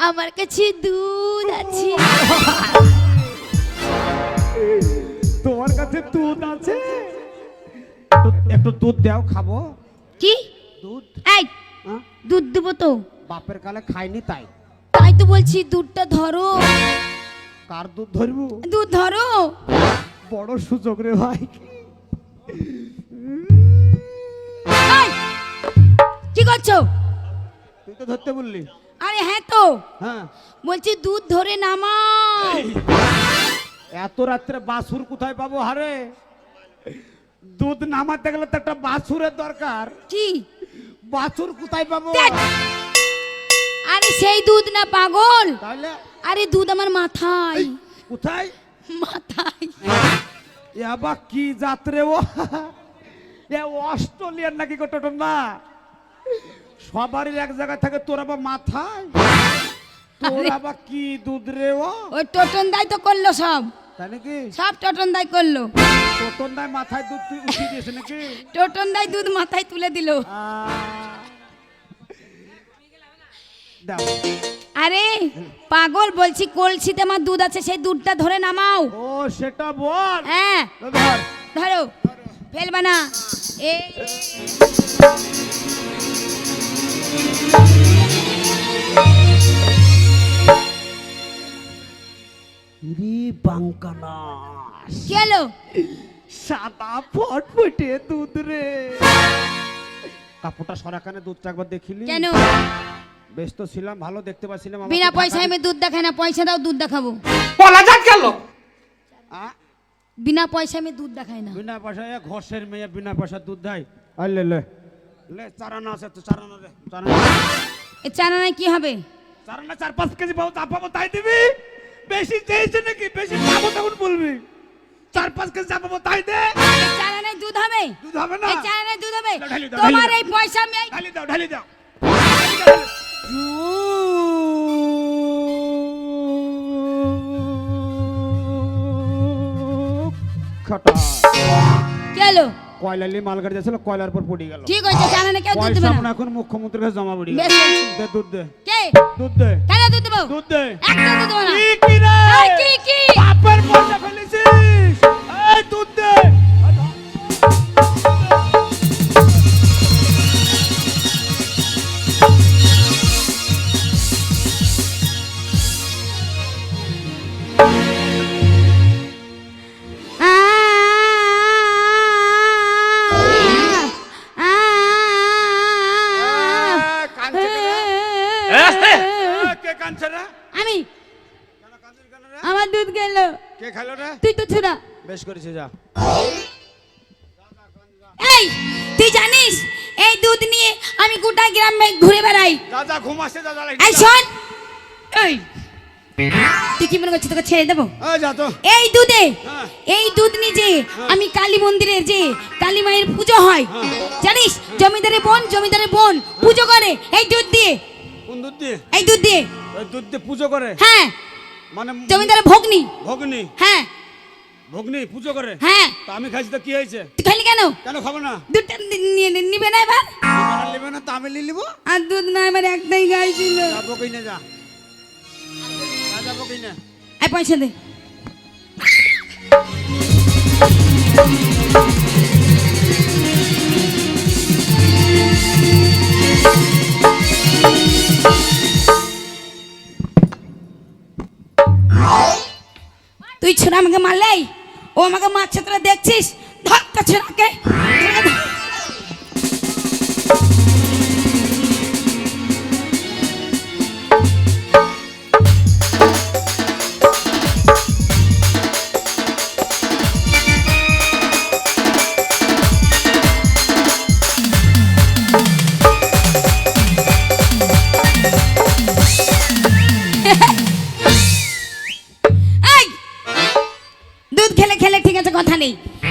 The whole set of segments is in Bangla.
আমার কাছে দুধ আছে। তোমার কাছে দুধ আছে? একটু- দুধ দাও খাব। কি? দুধ? এই হ্যাঁ? দুধ দেবো তো। বাপের কালে খাইনি তাই। তাই তো বলছি দুধটা ধরো। কার দুধ ধরবো? দুধ ধরো। বড় সুযোগ রে ভাই। কি করছ? তুই তো ধরতে বললি। আরে হ্যাঁ তো। হ্যাঁ। বলছি দুধ ধরে নামাও। এত রাত্রে বাসুর কোথায় পাবো হারে? দুধ নামাতে গেলে তো একটা বাছুরের দরকার। কি? বাছুর কোথায় পাবো? আরে সেই দুধ না পাগল। তাহলে? আরে দুধ আমার মাথায়। কোথায়? মাথায়। এ আবার কি যাত্রে ও? এ অস্ট্রেলিয়ার নাকি গো টোটন না সবারই এক জায়গায় থাকে তোর আবার মাথায়? তোর। আবার কি দুধ রে ও? ওই টোটন দাই তো করল সব। তাই নাকি? সব টোটন দাই করল। টোটন নাই মাথায় দুধ তুই উঠিয়ে দিয়েছে নাকি? টোটন দাই দুধ মাথায় তুলে দিল। দাও। আরে পাগল বলছি কলসিতে আমার দুধ আছে সেই দুধটা ধরে নামাও। ও সেটা বল। হ্যাঁ। ধরো। ফেলবা না। এই বাঙ্কানাস সাদা ফটফটে দুধ রে। কাপড়টা সরাকানে দুধটা একবার দেখিলি? কেন? বেশ তো ছিলাম ভালো দেখতে পাচ্ছিলাম বিনা পয়সায় আমি দুধ দেখাই না পয়সা দাও দুধ দেখাবো। আ? বিনা পয়সায় আমি দুধ দেখাই না। বিনা পয়সায় ঘষের মেয়ে বিনা পয়সা দুধ দেয়। আর লে। লে চারানা আছে তো চারানা রে চারানা এ চানানায় কি হবে? চারানা চার পাঁচ কেজি পাবো তা পাবো তাই দিবি? বেশি চেয়েছে নাকি? বেশি পাবো তখন বলবি। চার পাঁচ কেজি যা পাবো তাই দে। এই চানানায় দুধ হবে? দুধ হবে না? এই চানানায় দুধ হবে? তোমার এই পয়সা আমি ঢালি দাও ঢালি দাও। খাটা হলো কয়লালি মালগাড়ি যাচ্ছিল কয়লার পর পড়ে গেল। ঠিক হয়েছে চানানা কেউ দুধ দেবে না? এখন মুখ্যমন্ত্রীর কাছে জমা পড়ে গেল। দে দুধ দে। কে? দুধ দে। কেন দুধ দেবো? দুধ দে। একটা দুধ দেবো না। কি কি রে কি কি? বাপের পয়সা ফেলেছিস কে কাঁদছে রে? আমি? আমার দুধ গেল। কে রে? তুই তো ছুড়া। বেশ করেছে যা। এই তুই জানিস এই দুধ নিয়ে আমি গোটা গ্রামে ঘুরে বেড়াই। যা যা এই শোন। এই। তুই কি মনে করছিস তোকে ছেড়ে দেবো? এই যা তো। এই দুধে হ্যাঁ। এই দুধ নিয়ে যে আমি কালী মন্দিরের যে কালী মায়ের পুজো হয়। জানিস? জমিদারের বোন জমিদারের বোন পুজো করে এই দুধ দিয়ে। কোন দুধ দিয়ে এই দুধ দিয়ে ওই দুধ দিয়ে পুজো করে? হ্যাঁ। মানে জমিদারের ভগ্নি। ভগ্নি? হ্যাঁ। ভগ্নি পুজো করে? হ্যাঁ। তা আমি খাইছি তো কি হয়েছে? তুই খালি কেন? কেন খাব না? দুধটা নি- নি- নিবে না এবার? নেবে না তা আমি নিয়ে নিবো? আর দুধ না এবার একটাই গাই ছিল যাব কি না যা। যাব কি না। এই পয়সা দে। ছোড়া আমাকে মারলেই ও আমাকে মারছে তোরা দেখছিস? ধরতে ছোড়াকে।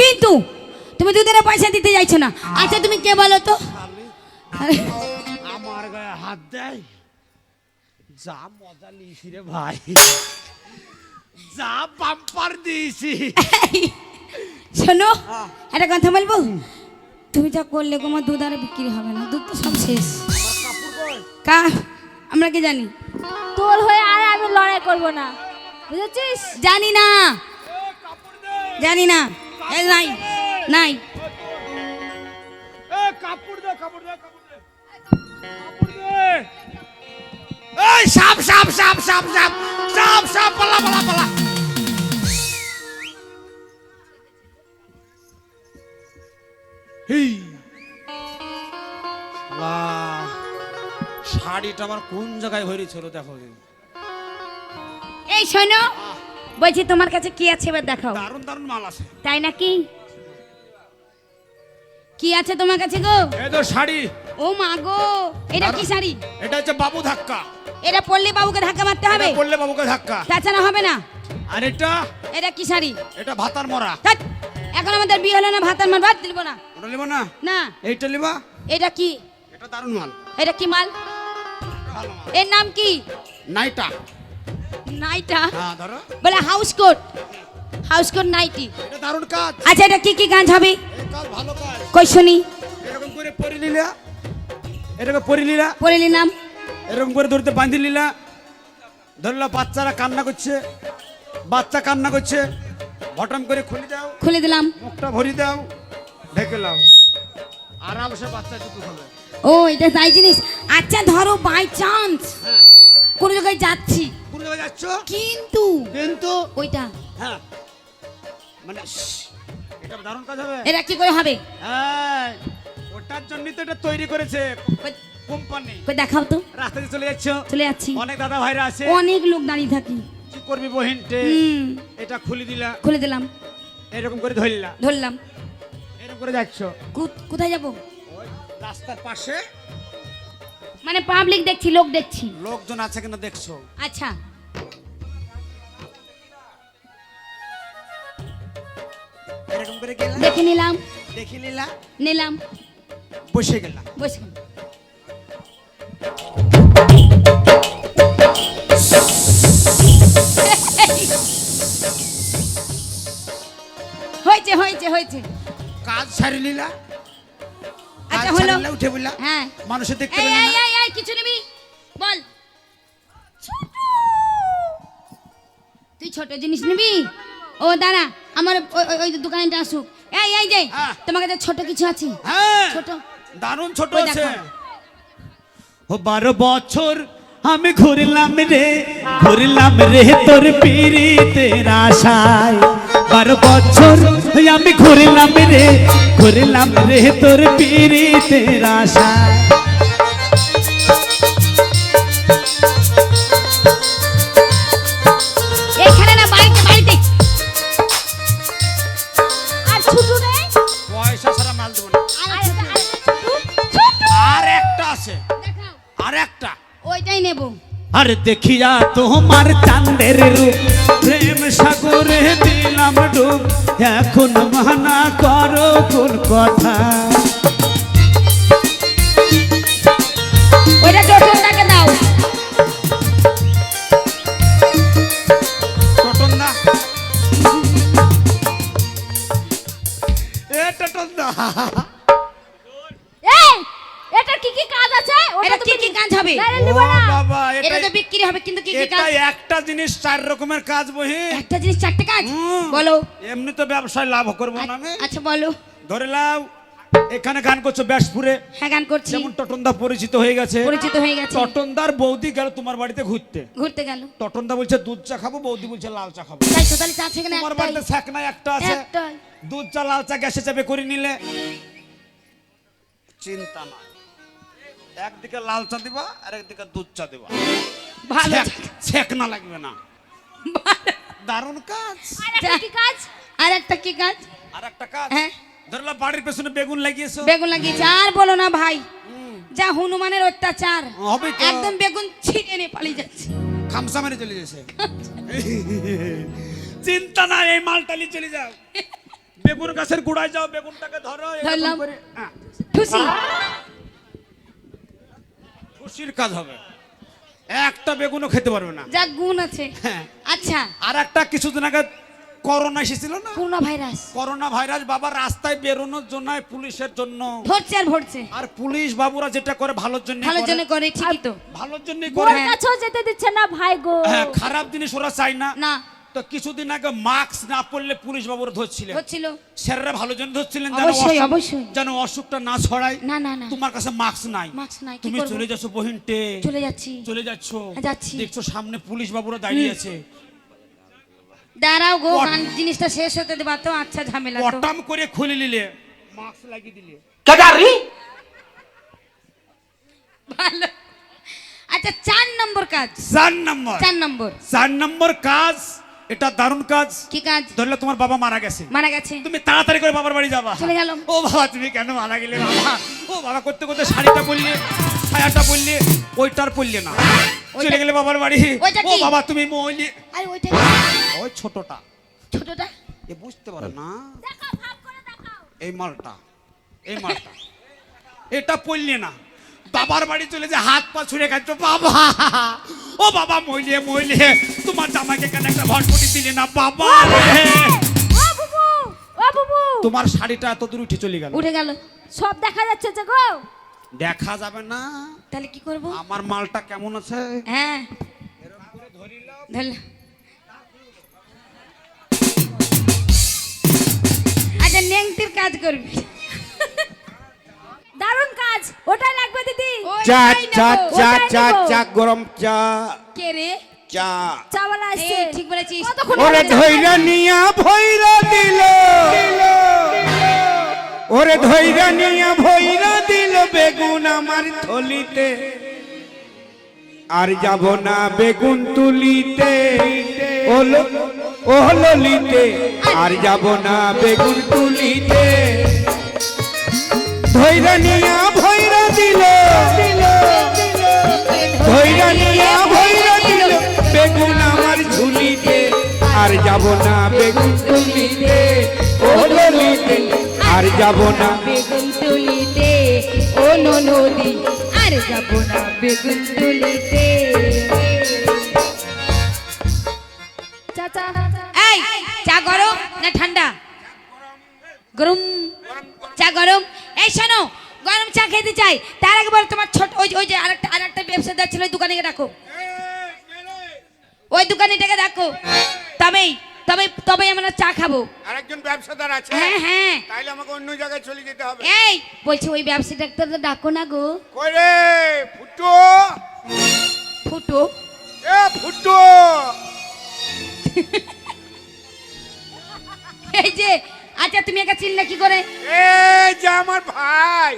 কিন্তু তুমি দুধের পয়সা দিতে যাইছো না। আচ্ছা তুমি কে বলো তো? আমার গায়ে হাত দেয়। যা মজা লিয়েছি রে ভাই। যা বাম্পার দিয়েছি। শোনো হ্যাঁ। একটা কথা বলব? তুমি যা করলে গো আমার দুধ আর বিক্রি হবে না দুধ তো সব শেষ। আমার কাপড় কই কা আমরা কি জানি? তোর হয়ে আর আমি লড়াই করব না। বুঝেছিস? জানি না। জানি না। নাই নাই। এই সাপ সাপ সাপ সাপ সাপ সাপ সাপ পালা পালা পালা। শাড়িটা আমার কোন জায়গায় হয়েছিল দেখো। এই শোনো বলছি তোমার কাছে কি আছে এবার দেখাও। দারুণ দারুণ মাল আছে। তাই নাকি? কি আছে তোমার কাছে গো? এই তো শাড়ি। ও মা গো এটা কি শাড়ি? এটা হচ্ছে বাবু ধাক্কা। এটা পড়লে বাবুকে ধাক্কা মারতে হবে? করলে বাবুকে ধাক্কা। তাছাড়া হবে না। আর এটা? এটা কি শাড়ি? এটা ভাতার মরা। এখন আমাদের বিয়ে হলো না ভাতার মার। ভাত দিব না। ওটা নিবা না? না। এইটা নিবা? এটা কি? এটা দারুণ মাল। এটা কি মাল? মাল। এর নাম কি? নাইটা। নাইটা। হ্যাঁ ধরো। বলে house coat house coat nightie. এটা দারুণ কাজ। আচ্ছা এটা কি কি গান হবে? কাজ ভালো কাজ। কই শুনি। এরকম করে পরি লিলা এরকম পরি লিলা পড়ে নিলাম এরকম করে ধরতে বাঁধি লিলা। ধরলা বাচ্চারা কান্না করছে। বাচ্চা কান্না করছে। বটম করে খুলে দাও। খুলে দিলাম। মুখটা ভরি দাও। ঢেকে লাও আরামসে বাচ্চা দুটো হবে। ও এটা তাই জিনিস? আচ্ছা ধরো বাই চান্স হ্যাঁ। কোনো জায়গায় যাচ্ছি। কোন জায়গায় যাচ্ছ কিন্তু কিন্তু? ওইটা। হ্যাঁ। মানে এটা দারুণ কাজ হবে। এটা কি করে হবে? হ্যাঁ ওটার জন্যই তো এটা তৈরি করেছে কোম্পানি। কই দেখাও তো। রাস্তা দিয়ে চলে যাচ্ছ? চলে যাচ্ছি। অনেক দাদা ভাইরা আছে। অনেক লোক দাঁড়িয়ে থাকি। কি করবি বহিন হুম। এটা খুলে দিলা। খুলে দিলাম। এরকম করে ধরলা। ধরলাম। এরকম করে যাচ্ছ? কোথায় যাব? ওই রাস্তার পাশে। মানে পাবলিক দেখছি লোক দেখছি। লোকজন আছে কিনা দেখছ? আচ্ছা। এরকম করে গেলা? দেখে নিলাম। দেখে নিলা? নিলাম। বসে গেলাম বসে গেলাম। হয়েছে হয়েছে হয়েছে। কাজ সারি নিলা? কাজ আচ্ছা হলো। উঠে বললা হ্যাঁ। মানুষে দেখতে না? এই এই কিছু নিবি? ছোট জিনিস নিবি? ও দাঁড়া আমার ওই- দোকানটা আসুক। এই এই যে হ্যাঁ। তোমার কাছে ছোট কিছু আছে? হ্যাঁ ছোট। দারুণ ছোট আছে। ও বারো বছর আমি ঘুরলাম রে ঘুরলাম রে তোর পিড়িতের আশায়। বারো বছর আমি ঘুরলাম রে ঘুরলাম রে তোর পিড়িতের আশায়। আর দেখিয়া তোমার চাঁদের রূপ। প্রেম সাগরে দিলাম ডুব। এখন মানা করো কোন কথা। বিক্রি হবে কিন্তু কি কি এটা কাজ? একটা জিনিস চার রকমের কাজ বহি। একটা জিনিস চারটে কাজ? হুম। বলো। এমনি তো ব্যবসায় লাভ করব না আমি। আচ্ছা বলো। ধরে লাও এখানে গান করছ ব্যাসপুরে। হ্যাঁ গান করছি। যেমন টটনদা পরিচিত হয়ে গেছে। পরিচিত হয়ে গেছে। টটনদার বৌদি গেল তোমার বাড়িতে ঘুরতে। ঘুরতে গেল। টটনদা বলছে দুধ চা খাব বৌদি বলছে লাল চা খাব। তাই তো তাহলে চা থেকে না তোমার একটাই। বাড়িতে স্যাকনা একটা আছে। একটাই। দুধ চা লাল চা গ্যাসে চাপে করে নিলে। চিন্তা নাই। একদিকে লাল চা দিবা আর একদিকে দুধ চা দিবা। ভালো ছ্যাক- ছ্যাকনা লাগবে না। দারুণ কাজ। কি কাজ? আর একটা কি কাজ? আর একটা কাজ? হ্যাঁ। ধরলা বাড়ির পেছনে বেগুন লাগিয়েছো। বেগুন লাগিয়েছে। আর বলো না ভাই যা হনুমানের অত্যাচার একদম বেগুন ছিঁড়ে নিয়ে পালিয়ে যাচ্ছে। খামসা মেরে চলে গেছে। চিন্তা নাই এই মালটালি চলে যাও। বেগুন গাছের গোড়ায় যাও বেগুনটাকে ধরো ধরলাম। করে, হ্যাঁ, খুশির কাজ হবে। একটা বেগুনও খেতে পারবে না। যা গুণ আছে। হ্যাঁ। আচ্ছা। আর একটা কিছুদিন আগে করোনা এসেছিল না? Corona virus. করোনা ভাইরাস বাবা রাস্তায় বেরোনোর জন্য পুলিশের জন্য। ধরছে আর ভরছে। আর পুলিশ বাবুরা যেটা করে ভালোর জন্য ভালোর জন্য করে ঠিকই তো। ভালোর জন্য ওর করে। কাছেও যেতে দিচ্ছে না ভাই গো। হ্যাঁ খারাপ জিনিস ওরা চাই না। না। তো কিছুদিন আগে মাস্ক না পরলে পুলিশ বাবুরা ধরছিলেন। হচ্ছিল স্যাররা ভালো জন্য ধরছিলেন যেন অবশ্যই, অসুখ- অবশ্যই। যেন অসুখটা না ছড়ায়। না না না। তোমার কাছে মাস্ক নাই। মাস্ক নাই, কি তুমি করব? চলে যাচ্ছ বহিনটে চলে যাচ্ছি। চলে যাচ্ছ। হ্যাঁ, যাচ্ছি। দেখছ সামনে পুলিশ বাবুরা দাঁড়িয়ে আছে। দাঁড়াও গো গান জিনিসটা শেষ হতে দেবা তো আচ্ছা ঝামেলা তো। পটাম করে খুলে নিলে। মাস্ক লাগিয়ে দিলে। ভালো। আচ্ছা চার নম্বর কাজ। চার নম্বর। চার নম্বর। চার নম্বর কাজ এটা দারুণ কাজ। কি কাজ? ধরলে তোমার বাবা মারা গেছে। মারা গেছে। তুমি তাড়াতাড়ি করে বাবার বাড়ি যাবা। চলে গেলাম। ও বাবা তুমি কেন মারা গেলে বাবা? ও বাবা করতে করতে শাড়িটা পরলে ছায়াটা পরলে ওইটার পরলে না। চলে গেলে বাবার বাড়ি। ও বাবা তুমি মইলি আরে ওইটা ওই ছোটটা। ছোটটা? এ বুঝতে পারো না। দেখাও ভাব করে দেখাও। এই মালটা এই মালটা। এটা পড়লে না। বাবার বাড়ি চলে যে হাত পা ছুঁড়ে খাচ্ছ বাবা! ও বাবা মইলে মইলে তোমার জামাইকে কেন একটা ভটপটি দিলে না বাবা রে। ও বুবু ও বুবু। তোমার শাড়িটা এত দূর উঠে চলে গেল। উঠে গেল। সব দেখা যাচ্ছে যে গো। দেখা যাবে না। তাহলে কি করব? আমার মালটা কেমন আছে? হ্যাঁ। আচ্ছা নেংটির কাজ করবি। ওটাই লাগবে দিদি। চা চা চা চা চা গরম চা। কে রে? চা। আসছে। এই, ঠিক বলেছিস। ওরে নিয়া ভৈরা দিল। ওরে ধৈরা নিয়া ভৈরা দিল বেগুন আমার থলিতে। আর যাব না বেগুন তুলিতে। ওলো ও ললিতে। আর যাব না বেগুন তুলিতে। ধৈরা নিয়া দিল। আর যাব না বেগুন তুলিতে। ও ললিতে আর যাব না বেগুন তুলিতে। ও নদী, আর যাব না বেগুন তুলিতে। চাচা, এই, চা গরম না ঠান্ডা? গরম, চা গরম। এই শোনো গরম চা খেতে চাই। তার আগে বলো তোমার ছোট ওই যে- ওই যে আরেকটা আরেকটা ব্যবসাদার ছিল ওই দোকানে ডাকো ওই দোকানিটাকে ডাকো তবেই তবে তবেই আমরা চা খাব। আরেকজন ব্যবসাদার আছে? হ্যাঁ হ্যাঁ। তাইলে আমাকে অন্য জায়গায় চলে যেতে হবে। এই বলছি ওই ব্যবসাটাকে তো ডাকো না গো। কইরে ফুটো! ফুটো? এ ফুটো! এই যে আচ্ছা তুমি একা চিনলে কি করে? এ যে আমার ভাই।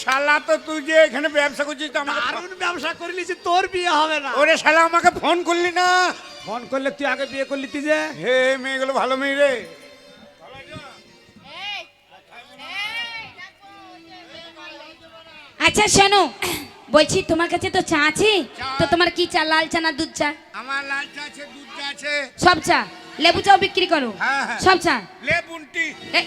শালা তো তুই যে এখানে ব্যবসা করছিস তো আমাকে দারুণ ব্যবসা করলি নিয়েছি তোর বিয়ে হবে না। ওরে শালা আমাকে ফোন করলি না? ফোন করলে তুই আগে বিয়ে করলি তুই যে। হে মেয়েগুলো ভালো মেয়ে রে। আচ্ছা শোনো বলছি তোমার কাছে তো চা আছে? তো তোমার কি চা লাল চা না দুধ চা? আমার লাল চা আছে দুধ চা আছে। সব চা? লেবু চাও বিক্রি করো? হ্যাঁ, হ্যাঁ। সব চা। লে বুনটি এ,